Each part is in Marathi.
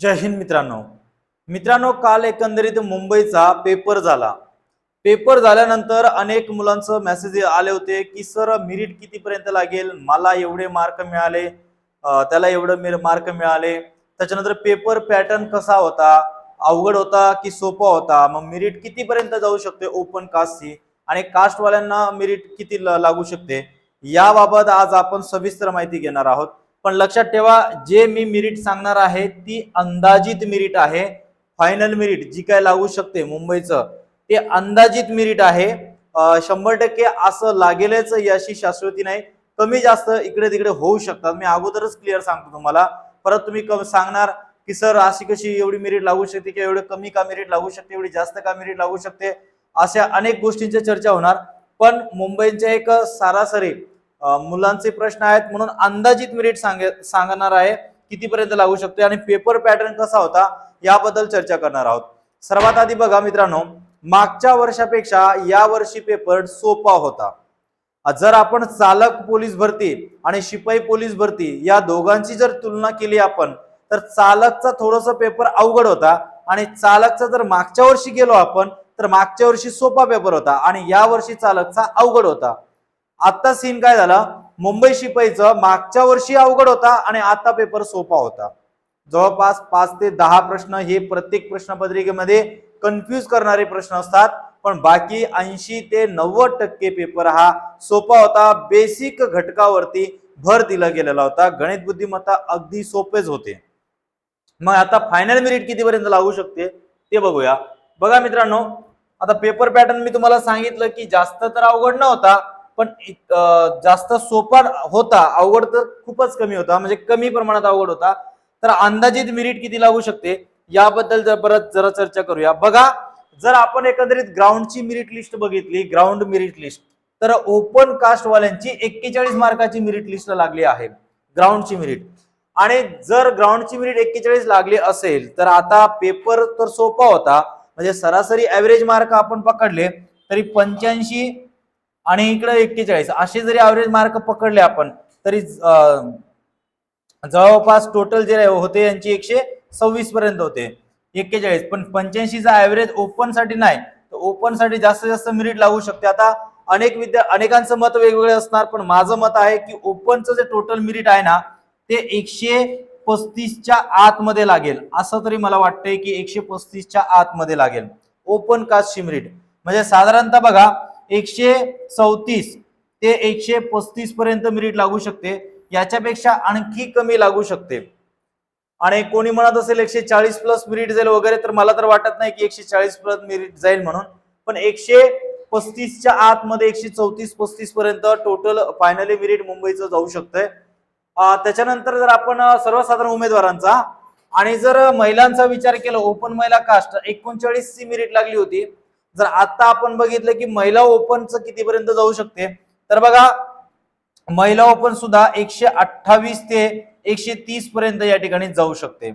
जय हिंद मित्रांनो. मित्रांनो काल एकंदरीत मुंबईचा पेपर झाला. पेपर झाल्यानंतर अनेक मुलांचं मेसेज आले होते की सर मिरिट कितीपर्यंत लागेल? मला एवढे मार्क मिळाले. त्याला एवढं मार्क मिळाले. त्याच्यानंतर पेपर पॅटर्न कसा होता? अवघड होता की सोपा होता? मग मिरिट कितीपर्यंत जाऊ शकते ओपन कास्टची आणि कास्टवाल्यांना मिरिट किती ल- लागू शकते? याबाबत आज आपण सविस्तर माहिती घेणार आहोत. पण लक्षात ठेवा जे मी मिरिट सांगणार आहे ती अंदाजित मिरिट आहे. फायनल मिरिट जी काय लागू शकते मुंबईचं ते अंदाजित मिरिट आहे. शंभर टक्के असं लागेलच याची शाश्वती नाही. कमी जास्त इकडे तिकडे होऊ शकतात. मी अगोदरच क्लिअर सांगतो तुम्हाला. परत तुम्ही कम- सांगणार की सर अशी कशी एवढी मिरिट लागू शकते किंवा एवढे कमी का मिरिट लागू शकते? एवढी जास्त का मिरिट लागू शकते? अशा अनेक गोष्टींची चर्चा होणार. पण मुंबईच्या एक सरासरी मुलांचे प्रश्न आहेत म्हणून अंदाजित मेरिट सांगे सांगणार आहे. कितीपर्यंत लागू शकते आणि पेपर पॅटर्न कसा होता याबद्दल चर्चा करणार आहोत. सर्वात आधी बघा मित्रांनो मागच्या वर्षापेक्षा या वर्षी पेपर सोपा होता. जर आपण चालक पोलीस भरती आणि शिपाई पोलीस भरती या दोघांची जर तुलना केली आपण तर चालकचा थोडासा पेपर अवघड होता आणि चालकचा जर मागच्या वर्षी गेलो आपण तर मागच्या वर्षी सोपा पेपर होता आणि या वर्षी चालकचा अवघड होता. आता सीन काय झाला? मुंबई शिपाईचं मागच्या वर्षी अवघड होता आणि आता पेपर सोपा होता. जवळपास पाच ते दहा प्रश्न हे प्रत्येक प्रश्नपत्रिकेमध्ये कन्फ्यूज करणारे प्रश्न असतात. पण बाकी ऐंशी ते नव्वद टक्के पेपर हा सोपा होता. बेसिक घटकावरती भर दिला गेलेला होता. गणित बुद्धिमत्ता अगदी सोपेच होते. मग आता फायनल मेरिट कितीपर्यंत लागू शकते? ते बघूया. बघा मित्रांनो आता पेपर पॅटर्न मी तुम्हाला सांगितलं की जास्त तर अवघड नव्हता. पण जास्त सोपा होता अवघड तर खूपच कमी होता म्हणजे कमी प्रमाणात अवघड होता. तर अंदाजित मिरिट किती लागू शकते? याबद्दल जर परत जरा चर्चा करूया. बघा जर आपण एकंदरीत ग्राउंडची मिरिट लिस्ट बघितली ग्राउंड मिरिट लिस्ट तर ओपन कास्टवाल्यांची एक्केचाळीस मार्काची मिरिट लिस्ट लागली आहे. ग्राउंडची मिरिट आणि जर ग्राउंडची मिरिट एक्केचाळीस लागली असेल तर आता पेपर तर सोपा होता. म्हणजे सरासरी ऍव्हरेज मार्क आपण पकडले तरी पंच्याऐंशी आणि इकडे एक्केचाळीस. असे जरी ॲव्हरेज मार्क पकडले आपण तरी जवळपास टोटल जे होते यांची एकशे सव्वीस पर्यंत होते. एक्केचाळीस. पण पंच्याऐंशीचा ॲव्हरेज ओपनसाठी नाही. तर ओपनसाठी जास्तीत जास्त मिनिट लागू शकते. आता अनेक विद्या अनेकांचं मत वेगवेगळे असणार पण माझं मत आहे की ओपनचं जे टोटल मेरिट आहे ना ते एकशे पस्तीसच्या आतमध्ये लागेल. असं तरी मला वाटतंय की एकशे पस्तीसच्या आतमध्ये लागेल. ओपन कास्टची मेरिट म्हणजे साधारणतः बघा एकशे चौतीस ते एकशे पस्तीस पर्यंत मेरिट लागू शकते. याच्यापेक्षा आणखी कमी लागू शकते. आणि कोणी म्हणत असेल एकशे चाळीस प्लस मिरिट जाईल वगैरे तर मला तर वाटत नाही की एकशे चाळीस प्लस मिरिट जाईल म्हणून. पण एकशे पस्तीसच्या आतमध्ये एकशे चौतीस पस्तीस पर्यंत टोटल फायनली मिरिट मुंबईचं जाऊ शकतंय. त्याच्यानंतर जर आपण सर्वसाधारण उमेदवारांचा आणि जर महिलांचा विचार केला ओपन महिला कास्ट एकोणचाळीस सी मिरिट लागली होती. जर आता आपण बघितलं की महिला ओपनचं कितीपर्यंत जाऊ शकते? तर बघा महिला ओपन सुद्धा एकशे अठ्ठावीस ते एकशे तीस पर्यंत या ठिकाणी जाऊ शकते.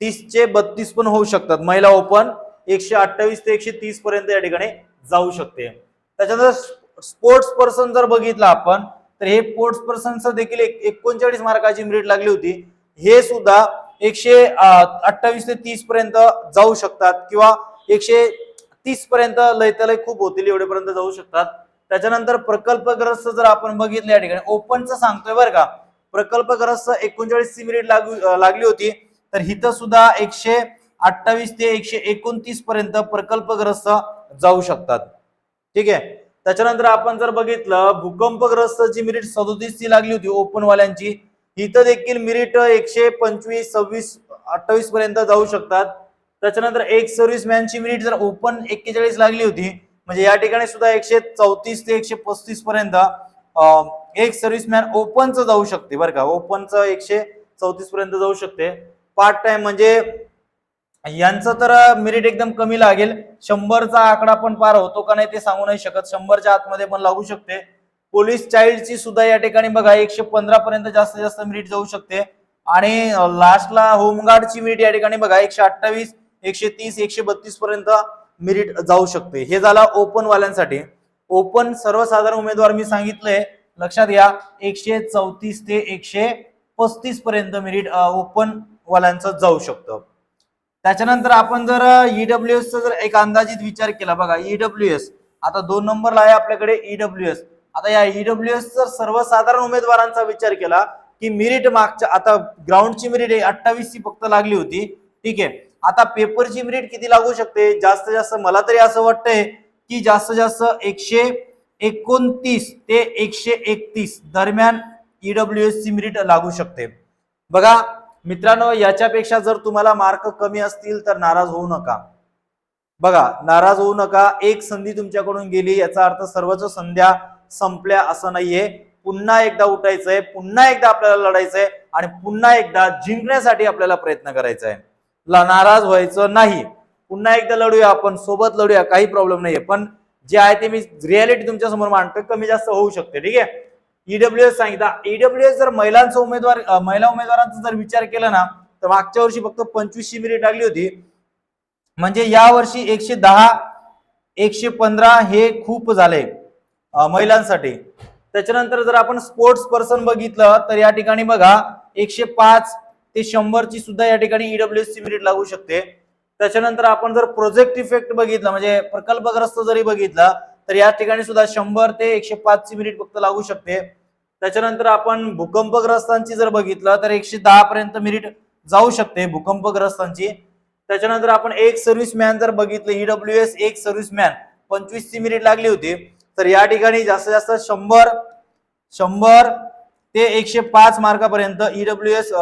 तीस चे बत्तीस पण होऊ शकतात. महिला ओपन एकशे अठ्ठावीस ते एकशे तीस पर्यंत या ठिकाणी जाऊ शकते. त्याच्यानंतर स्पोर्ट्स पर्सन जर बघितलं आपण तर हे स्पोर्ट्स पर्सनचं देखील एक एकोणचाळीस मार्काची मेरिट लागली होती. हे सुद्धा एकशे अठ्ठावीस ते तीस पर्यंत जाऊ शकतात किंवा एकशे तीस पर्यंत लयतलय खूप होतील एवढेपर्यंत जाऊ शकतात. त्याच्यानंतर प्रकल्पग्रस्त जर आपण बघितलं या ठिकाणी ओपनचं सांगतोय बरं का. प्रकल्पग्रस्त एकोणचाळीस ची मेरिट लागू लागली होती तर हिथं सुद्धा एकशे अठ्ठावीस ते एकशे एकोणतीस पर्यंत प्रकल्पग्रस्त जाऊ शकतात. ठीक आहे? त्याच्यानंतर आपण जर बघितलं भूकंपग्रस्त जी मिरिट सदोतीस ची लागली होती ओपन वाल्यांची इथं देखील मिरिट एकशे पंचवीस सव्वीस अठ्ठावीस पर्यंत जाऊ शकतात. त्याच्यानंतर एक सर्व्हिस मॅनची मेरिट जर ओपन एक्केचाळीस लागली होती म्हणजे या ठिकाणी सुद्धा एकशे चौतीस ते एकशे पस्तीस पर्यंत अं, एक सर्व्हिसमॅन ओपनचं जाऊ शकते बरं का. ओपनचं एकशे चौतीस पर्यंत जाऊ शकते. पार्ट टाइम म्हणजे यांचं तर मेरिट एकदम कमी लागेल. शंभरचा आकडा पण पार होतो का नाही ते सांगू नाही शकत. शंभरच्या आतमध्ये पण लागू शकते. पोलीस चाइल्डची सुद्धा या ठिकाणी बघा एकशे पंधरा पर्यंत जास्तीत जास्त मिनिट जाऊ शकते. आणि लास्टला होमगार्डची मिनिट या ठिकाणी बघा एकशे अठ्ठावीस एकशे तीस एकशे बत्तीस पर्यंत मेरिट जाऊ शकते. हे झाला ओपन वाल्यांसाठी ओपन सर्वसाधारण उमेदवार मी सांगितलंय. लक्षात घ्या एकशे चौतीस ते एकशे पस्तीस पर्यंत मेरिट ओपन वाल्यांचं जाऊ शकतं. त्याच्यानंतर आपण जर ईडब्ल्यू एसचा जर एक अंदाजित विचार केला बघा ईडब्ल्यू एस आता दोन नंबरला आहे आपल्याकडे ईडब्ल्यू एस आता या ईडब्ल्यू एस जर सर्वसाधारण उमेदवारांचा विचार केला की मेरिट मागच्या आता ग्राउंडची मेरिट अठ्ठावीस ची फक्त लागली होती. ठीक आहे. आता पेपरची मेरिट किती लागू शकते? जास्त जास्त मला तरी असं वाटतंय की जास्त जास्त एकशे एकोणतीस ते एकशे एकतीस दरम्यान ईडब्ल्यू एस ची मेरिट लागू शकते. बघा मित्रांनो याच्यापेक्षा जर तुम्हाला मार्क कमी असतील तर नाराज होऊ नका. बघा नाराज होऊ नका. एक संधी तुमच्याकडून गेली. याचा अर्थ सर्वच संध्या संपल्या असं नाहीये. पुन्हा एकदा उठायचंय. पुन्हा एकदा आपल्याला लढायचंय. आणि पुन्हा एकदा जिंकण्यासाठी आपल्याला प्रयत्न करायचा आहे नाराज व्हायचं नाही. पुन्हा एकदा लढूया आपण सोबत लढूया काही प्रॉब्लेम नाहीये. पण जे आहे ते मी रियालिटी तुमच्यासमोर मांडतोय कमी जास्त होऊ शकते ठीक आहे? ईडब्ल्यू एस सांगितलं. ईडब्ल्यू एस जर महिलांचा उमेदवार महिला उमेदवारांचा जर विचार केला ना तर मागच्या वर्षी फक्त पंचवीसशे मिनिट लागली होती. म्हणजे या वर्षी एकशे दहा एकशे पंधरा हे खूप झाले महिलांसाठी. त्याच्यानंतर जर आपण स्पोर्ट्स पर्सन बघितलं तर या ठिकाणी बघा एकशे पाच ते शंभरची सुद्धा या ठिकाणी ईडब्ल्यू सी मेरिट लागू शकते. त्याच्यानंतर आपण जर प्रोजेक्ट इफेक्ट बघितलं म्हणजे प्रकल्पग्रस्त जरी बघितला तर या ठिकाणी सुद्धा शंभर ते एकशे पाच ची मिनिट फक्त लागू शकते. त्याच्यानंतर आपण भूकंपग्रस्तांची जर बघितलं तर एकशे दहा पर्यंत मिनिट जाऊ शकते भूकंपग्रस्तांची. त्याच्यानंतर आपण एक सर्व्हिसमॅन जर बघितलं ईडब्ल्यू एस एक सर्व्हिसमॅन पंचवीस ची मिनिट लागली होती. तर या ठिकाणी जास्तीत जास्त शंभर शंभर ते एकशे पाच मार्कापर्यंत ईडब्ल्यू एस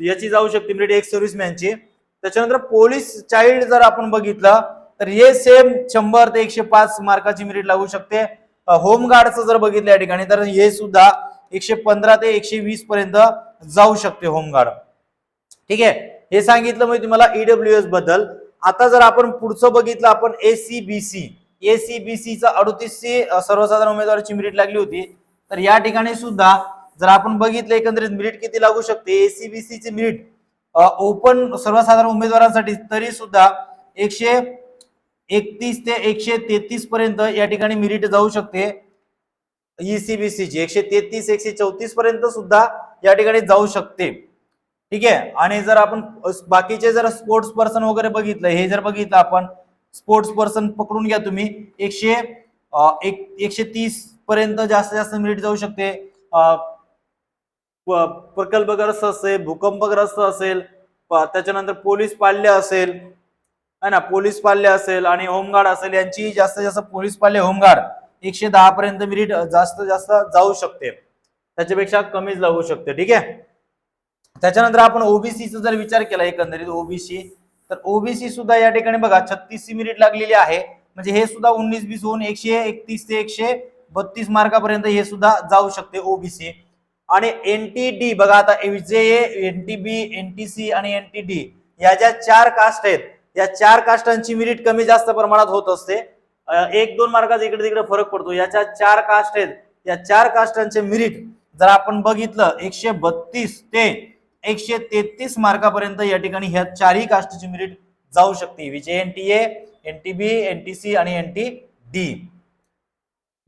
याची जाऊ शकते मिलिटरी एक सर्व्हिसमॅनची त्याच्यानंतर पोलीस चाइल्ड जर आपण बघितलं तर हे सेम शंभर ते एकशे पाच मार्काची मिनिट लागू शकते. होमगार्डचं जर बघितलं या ठिकाणी तर हे सुद्धा एकशे पंधरा ते एकशे वीस पर्यंत जाऊ शकते होमगार्ड ठीक आहे? हे सांगितलं मी तुम्हाला ईडब्ल्यू एसबद्दल. आता जर आपण पुढचं बघितलं आपण एसीबीसी एसीबीसी चा अडतीसशे सर्वसाधारण उमेदवाराची मिरिट लागली होती. तर या ठिकाणी सुद्धा जर आपण बघितलं एकंदरीत मिनिट किती लागू शकते? एसीबीसी ची मिनिट ओपन सर्वसाधारण उमेदवारांसाठी तरी सुद्धा एकशे एकतीस ते एकशे तेहतीस पर्यंत या ठिकाणी मिरिट जाऊ शकते. ईसीबीसीची एकशे तेहतीस एकशे चौतीस पर्यंत सुद्धा या ठिकाणी जाऊ शकते. ठीक आहे? आणि जर आपण बाकीचे जर स्पोर्ट्स पर्सन वगैरे बघितलं हे जर बघितलं आपण स्पोर्ट्स पर्सन पकडून घ्या तुम्ही एकशे एक एकशे तीस पर्यंत जास्तीत जास्त मिनिट जाऊ शकते. प्रकल्पग्रस्त असेल भूकंपग्रस्त असेल त्याच्यानंतर पोलीस पाल्य असेल है ना? पोलीस पाल्य असेल आणि होमगार्ड असेल यांची जास्तीत जास्त पोलीस पाल्य होमगार्ड एकशे दहा पर्यंत मिनिट जास्त जास्त जाऊ शकते. त्याच्यापेक्षा कमीच लागू शकते ठीक आहे? त्याच्यानंतर आपण ओबीसीचा जर विचार केला एकंदरीत ओबीसी तर ओबीसी सुद्धा या ठिकाणी बघा छत्तीस मिनिट लागलेली आहे. म्हणजे हे सुद्धा उन्नीस बीस होऊन एकशे एकतीस ते एकशे बत्तीस मार्कापर्यंत हे सुद्धा जाऊ शकते ओबीसी. आणि एन टी डी बघा आता जे N T B N T C आणि एन टी डी या ज्या चार कास्ट आहेत या चार कास्टांची मिनिट कमी जास्त प्रमाणात होत असते. एक दोन मार्काचा इकडे तिकडे फरक पडतो. याच्या चार कास्ट आहेत या चार कास्टांचे मिरिट जर आपण बघितलं एकशे बत्तीस ते एकशे तेहतीस मार्कापर्यंत या ठिकाणी ह्या चारही कास्टची मिरिट जाऊ शकते. V J N T C आणि एन टी डी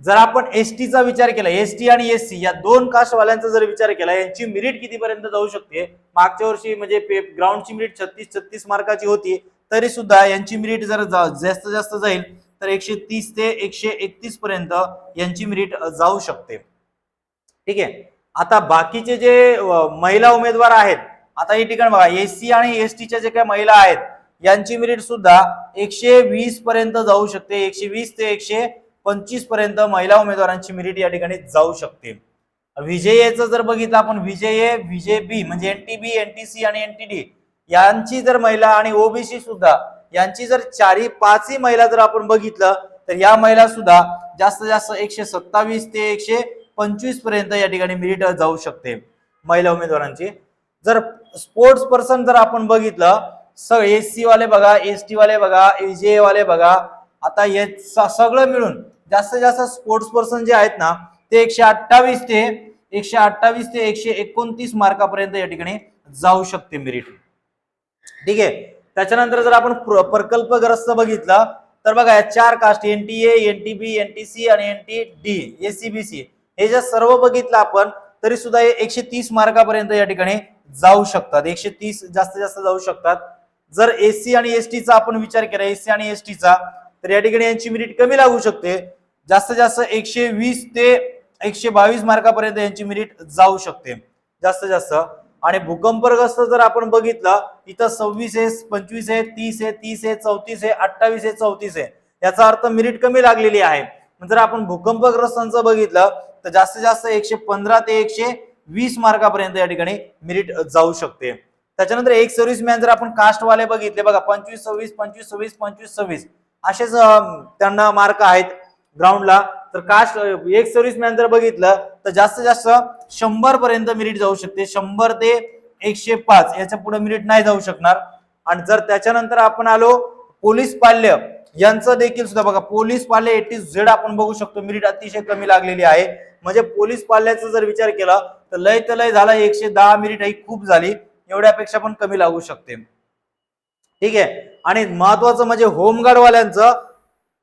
जर आपण एस टीचा विचार केला एस टी आणि एस सी या दोन कास्टवाल्यांचा जर विचार केला यांची मिरिट कितीपर्यंत जाऊ शकते? मागच्या वर्षी म्हणजे ग्राउंडची मिरिट छत्तीस छत्तीस मार्काची होती तरी सुद्धा यांची मिरिट जर जा- जास्त जास्त जाईल तर एकशे तीस ते एकशे एकतीस पर्यंत यांची मिरिट जाऊ शकते. ठीक आहे? आता बाकीचे जे महिला उमेदवार आहेत आता ही ठिकाण बघा एस सी आणि एस टीच्या जे काही महिला आहेत यांची मिरिट सुद्धा एकशे वीस पर्यंत जाऊ शकते एकशे वीस ते एकशे पंचवीसपर्यंत महिला उमेदवारांची मिरिट या ठिकाणी जाऊ शकते. विजयेचं जर बघितलं आपण विजय विजय बी म्हणजे एनटीबी एनटीसी आणि एनटीडी यांची जर महिला आणि ओबीसी सुद्धा यांची जर चारही पाचही महिला जर आपण बघितलं तर या महिला सुद्धा जास्तीत जास्त एकशे सत्तावीस ते एकशे पंचवीसपर्यंत या ठिकाणी मिरिट जाऊ शकते महिला उमेदवारांची. जर स्पोर्ट्स पर्सन जर आपण बघितलं सर एस सी वाले बघा एस टी वाले बघा एजे वाले बघा आता हे सगळं मिळून जास्तीत जास्त स्पोर्ट्स पर्सन जे आहेत ना ते एकशे अठ्ठावीस ते एकशे अठ्ठावीस ते एकशे एकोणतीस मार्कापर्यंत या ठिकाणी जाऊ शकते मेरिट. ठीक आहे? त्याच्यानंतर जर आपण प्र- प्रकल्पग्रस्त बघितलं तर बघा या चार caste N T N T B N T C आणि एन टी डी एसीबीसी हे जे सर्व बघितलं आपण तरी सुद्धा हे एकशे तीस मार्कापर्यंत या ठिकाणी जाऊ शकतात. एकशे तीस जास्तीत जास्त जाऊ शकतात. जर एससी आणि एस चा आपण विचार केला एससी आणि एस चा तर या ठिकाणी यांची मेरिट कमी लागू शकते. जास्तीत जास्त एकशे वीस ते एकशे बावीस मार्कापर्यंत यांची मेरिट जाऊ शकते. जास्तीत जास्त. आणि भूकंपग्रस्त जर आपण बघितलं इथं सव्वीस आहे पंचवीस आहे तीस आहे तीस आहे चौतीस आहे अठ्ठावीस आहे चौतीस आहे. याचा अर्थ मेरिट कमी लागलेली आहे. जर आपण भूकंपग्रस्तांचं बघितलं तर जास्तीत जास्त एकशे पंधरा ते एकशे वीस मार्कापर्यंत या ठिकाणी मेरिट जाऊ शकते. त्याच्यानंतर एक सर्व्हिसमॅन जर आपण कास्टवाले बघितले बघा पंचवीस सव्वीस पंचवीस सव्वीस पंचवीस सव्वीस. असेच त्यांना मार्क आहेत ग्राउंडला तर कास्ट एक सर्व्हिसमॅन जर बघितलं तर जास्तीत जास्त शंभर पर्यंत मिनिट जाऊ शकते. शंभर ते एकशे पाच याच्यापुढे मिनिट नाही जाऊ शकणार. आणि जर त्याच्यानंतर आपण आलो पोलीस पाल्य यांचं देखील सुद्धा बघा पोलीस पाल्य एटी झेड आपण बघू शकतो. मिनिट अतिशय कमी लागलेली आहे. म्हणजे पोलीस पाल्याचा जर विचार केला तर लय तर लय झाला. एकशे दहा मिनिट ही खूप झाली. एवढ्यापेक्षा पण कमी लागू शकते. ठीक आहे? आणि महत्वाचं म्हणजे होमगार्डवाल्यांचं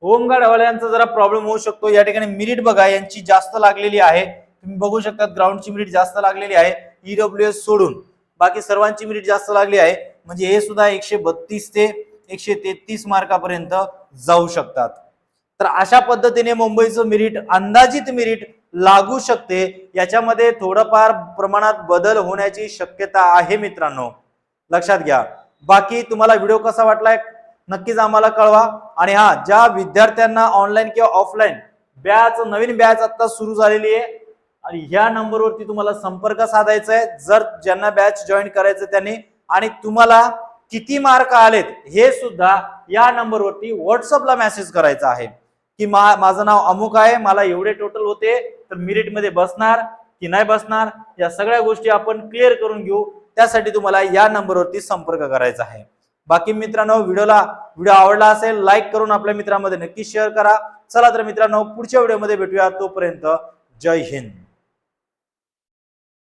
होमगार्डवाल्यांचा जरा प्रॉब्लेम होऊ शकतो. या ठिकाणी मिनिट बघा यांची जास्त लागलेली आहे. तुम्ही बघू शकता ग्राउंडची मिनिट जास्त लागलेली आहे. ईडब्ल्यू एस सोडून. बाकी सर्वांची मिनिट जास्त लागली आहे. म्हणजे हे सुद्धा एकशे बत्तीस ते एकशे तेहतीस मार्कापर्यंत जाऊ शकतात. तर अशा पद्धतीने मुंबईचं मिरिट अंदाजित मिरिट लागू शकते. याच्यामध्ये थोडंफार प्रमाणात बदल होण्याची शक्यता आहे मित्रांनो. लक्षात घ्या. बाकी तुम्हाला व्हिडिओ कसा वाटलाय नक्कीच आम्हाला कळवा. आणि हा ज्या विद्यार्थ्यांना ऑनलाईन किंवा ऑफलाईन बॅच नवीन बॅच आता सुरू झालेली आहे आणि ह्या नंबरवरती तुम्हाला संपर्क साधायचा आहे. जर ज्यांना बॅच जॉईन करायचं त्यांनी आणि तुम्हाला किती मार्क आलेत हे सुद्धा या नंबरवरती व्हॉट्सअपला मेसेज करायचा आहे. की मा माझं नाव अमुक आहे मला एवढे टोटल होते तर मिरिटमध्ये बसणार की नाही बसणार या सगळ्या गोष्टी आपण क्लिअर करून घेऊ. त्यासाठी तुम्हाला या नंबरवरती संपर्क करायचा आहे. बाकी मित्रांनो व्हिडिओला व्हिडिओ आवडला असेल लाईक करून आपल्या मित्रांमध्ये नक्की शेअर करा. चला तर मित्रांनो पुढच्या व्हिडिओमध्ये भेटूया. तोपर्यंत जय हिंद.